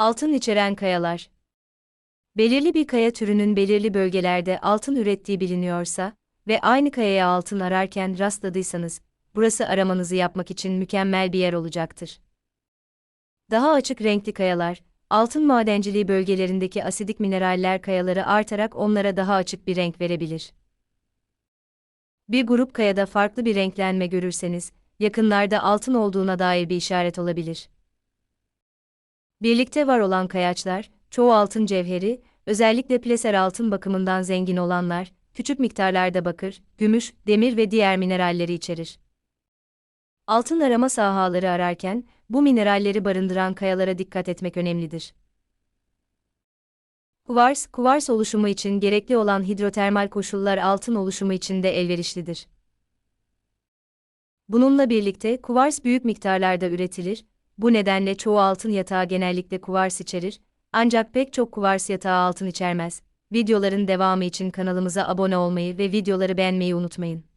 Altın içeren kayalar. Belirli bir kaya türünün belirli bölgelerde altın ürettiği biliniyorsa ve aynı kayaya altın ararken rastladıysanız, burası aramanızı yapmak için mükemmel bir yer olacaktır. Daha açık renkli kayalar, altın madenciliği bölgelerindeki asidik mineraller kayaları artarak onlara daha açık bir renk verebilir. Bir grup kayada farklı bir renklenme görürseniz, yakınlarda altın olduğuna dair bir işaret olabilir. Birlikte var olan kayaçlar, çoğu altın cevheri, özellikle plaser altın bakımından zengin olanlar, küçük miktarlarda bakır, gümüş, demir ve diğer mineralleri içerir. Altın arama sahaları ararken, bu mineralleri barındıran kayalara dikkat etmek önemlidir. Kuvars, kuvars oluşumu için gerekli olan hidrotermal koşullar altın oluşumu için de elverişlidir. Bununla birlikte kuvars büyük miktarlarda üretilir, bu nedenle çoğu altın yatağı genellikle kuvars içerir, ancak pek çok kuvars yatağı altın içermez. Videoların devamı için kanalımıza abone olmayı ve videoları beğenmeyi unutmayın.